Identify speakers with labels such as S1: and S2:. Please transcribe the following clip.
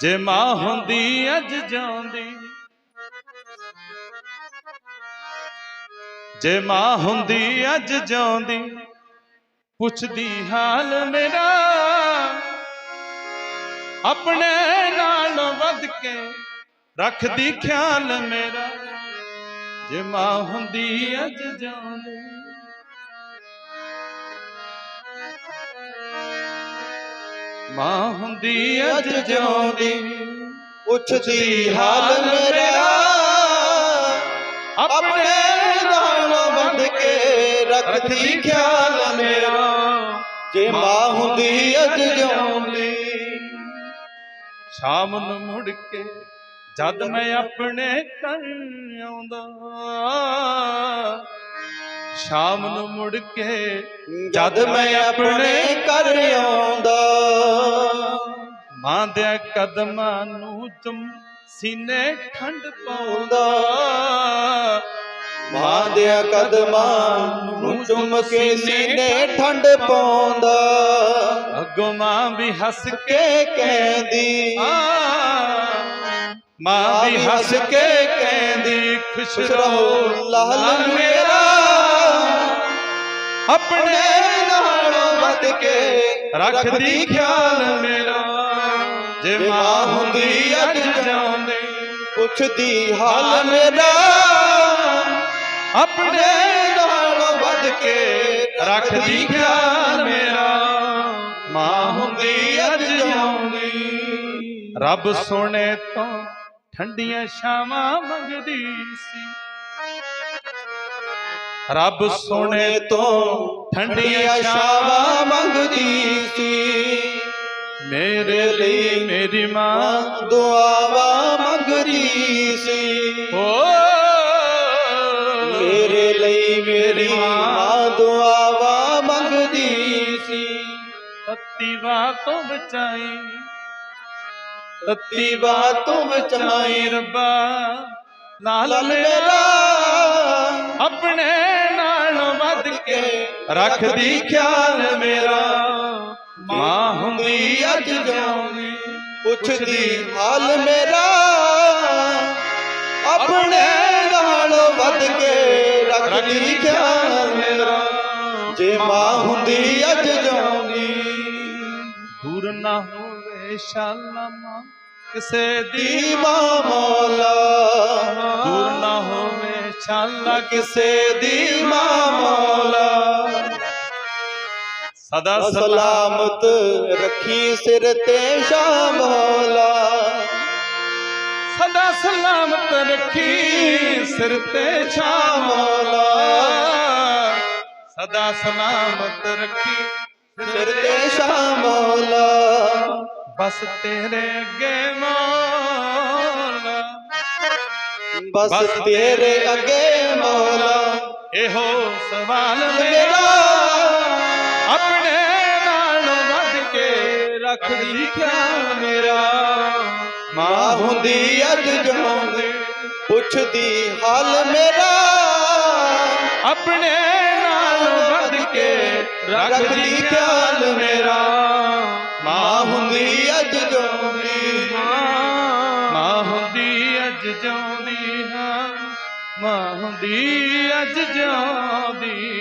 S1: ਜੇ ਮਾਂ ਹੁੰਦੀ, ਅੱਜ ਜਾਂਦੀ। ਜੇ ਮਾਂ ਹੁੰਦੀ, ਅੱਜ ਜਾਂਦੀ। ਪੁੱਛਦੀ, ਹਾਲ ਮੇਰਾ। ਆਪਣੇ ਨਾਲ ਵੱਧ ਕੇ ਰੱਖਦੀ ਖਿਆਲ ਮੇਰਾ। ਜੇ ਮਾਂ ਹੁੰਦੀ, ਅੱਜ ਜਾਂਦੀ। ਮਾਂ ਹੁੰਦੀ ਅੱਜ ਜਾਂਦੀ
S2: ਪੁੱਛਦੀ ਹਾਲ ਮੇਰਾ। ਆਪਣੇ ਨਾਲ ਵੰਡ ਕੇ ਰੱਖਦੀ ਖਿਆਲ ਮੇਰਾ। ਜੇ ਮਾਂ ਹੁੰਦੀ ਅੱਜ ਜਿਉਂਦੀ।
S1: ਸ਼ਾਮ ਨੂੰ ਮੁੜ ਕੇ ਜਦ ਮੈਂ ਆਪਣੇ ਘਰ ਆਉਂਦਾ। ਸ਼ਾਮ ਨੂੰ ਮੁੜ ਕੇ
S2: ਜਦ ਮੈਂ ਆਪਣੇ ਘਰ ਆਉਂਦਾ।
S1: ਮਾਂ ਦੇ ਕਦਮਾਂ ਨੂੰ ਚੁੰਮ ਸੀਨੇ ਠੰਡ ਪਾਉਂਦਾ।
S2: ਮਾਂ ਦੇ ਕਦਮਾਂ ਨੂੰ ਚੁੰਮ ਕੇ ਸੀਨੇ ਠੰਡ ਪਾਉਂਦਾ।
S1: ਅੱਗੋਂ ਮਾਂ ਵੀ ਹੱਸ ਕੇ
S2: ਕਹਿੰਦੀ
S1: ਮਾਂ ਵੀ ਹੱਸ ਕੇ ਕਹਿੰਦੀ ਖੁਸ਼ ਰਹੋ
S2: ਲਾਲ ਮੇਰਾ।
S1: ਆਪਣੇ
S2: ਨਾਲ ਵੱਧ ਕੇ
S1: ਰੱਖਦੀ ਖਿਆਲ ਮੇਰਾ। ਜੇ ਮਾਂ ਹੁੰਦੀ ਅੱਜ ਜਾਂਦੇ
S2: ਪੁੱਛਦੀ ਹਾਲ ਮੇਰਾ।
S1: ਆਪਣੇ
S2: ਨਾਲ ਵੱਧ ਕੇ
S1: ਰੱਖਦੀ ਖਿਆਲ ਮੇਰਾ। ਮਾਂ ਹੁੰਦੀ ਅੱਜ ਜਾਂਦੀ ਰੱਬ ਸੋਹਣੇ ਤੋਂ ਠੰਡੀਆਂ ਛਾਵਾਂ ਮੰਗਦੀ ਸੀ। ਰੱਬ ਸੋਹਣੇ ਤੋਂ
S2: ਠੰਡੀਆਂ ਛਾਵਾਂ
S1: ਮੇਰੀ ਮਾਂ।
S2: ਦੁਆਵਾਂ ਮੰਗਦੀ ਸੀ।
S1: ਓ
S2: ਮੇਰੇ ਲਈ ਮੇਰੀ ਮਾਂ। ਦੁਆਵਾਂ ਮੰਗਦੀ ਸੀ।
S1: ਤੱਤੀ ਬਾਤੋਂ ਬਚਾਈ। ਤੱਤੀ
S2: ਬਾਤੋਂ ਬਚਾਈ।
S1: ਰੱਬਾ। ਨਾਲ ਮੇਰਾ ਆਪਣੇ ਨਾਲ ਵੱਧ ਕੇ ਰੱਖਦੀ ਖਿਆਲ ਮੇਰਾ। ਮਾਂ ਹੁੰਦੀ ਅੱਜ ਜਾਂਦੀ
S2: ਪੁੱਛਦੀ ਹਾਲ ਮੇਰਾ ਆਪਣੇ ਨਾਲ ਵੱਧ ਕੇ ਰੱਖਦੀ ਖਿਆਲ ਮੇਰਾ? ਜੇ ਮਾਂ ਹੁੰਦੀ ਅੱਜ ਜਾਉਂਦੀ।
S1: ਦੂਰ ਨਾ ਹੋਵੇ ਸ਼ਾਲਾ ਮਾਂ ਕਿਸੇ ਦੀ
S2: ਦੀ ਮਾਂ ਮੌਲਾ।
S1: ਦੂਰ ਨਾ ਹੋਵੇ ਸ਼ਾਲਾ
S2: ਕਿਸੇ ਦੀ ਮਾਂ। ਮੌਲਾ।
S1: ਸਦਾ ਸਲਾਮ
S2: ਸਲਾਮਤ ਰੱਖੀ ਸਿਰ ਤੇ ਸ਼ਾਹ ਮੌਲਾ
S1: ਸਦਾ ਸਲਾਮਤ ਰੱਖੀ ਸਿਰ ਤੇ ਛਾਂ ਮੌਲਾ ਸਦਾ ਸਲਾਮਤ ਰੱਖੀ
S2: ਸਿਰ ਤੇ ਸ਼ਾਹ ਮੌਲਾ
S1: ਬਸ ਤੇਰੇ ਅੱਗੇ ਮੌਲਾ।
S2: ਬਸ ਤੇਰੇ ਅੱਗੇ ਮੌਲਾ।
S1: ਇਹੋ ਸਵਾਲ ਮੇਰਾ ਰੱਖਦੀ ਖਿਆਲ ਮੇਰਾ।
S2: ਮਾਂ ਹੁੰਦੀ ਅੱਜ ਜਿਉਂਦੀ ਪੁੱਛਦੀ ਹਾਲ ਮੇਰਾ।
S1: ਆਪਣੇ ਨਾਲ ਵੱਧ ਕੇ ਰੱਖਦੀ ਖਿਆਲ ਮੇਰਾ।
S2: ਮਾਂ ਹੁੰਦੀ ਅੱਜ ਜਿਉਂਦੀ
S1: ਮਾਂ ਹੁੰਦੀ ਅੱਜ ਜਿਉਂਦੀ ਹਾਂ। ਮਾਂ ਹੁੰਦੀ ਅੱਜ ਜਿਉਂਦੀ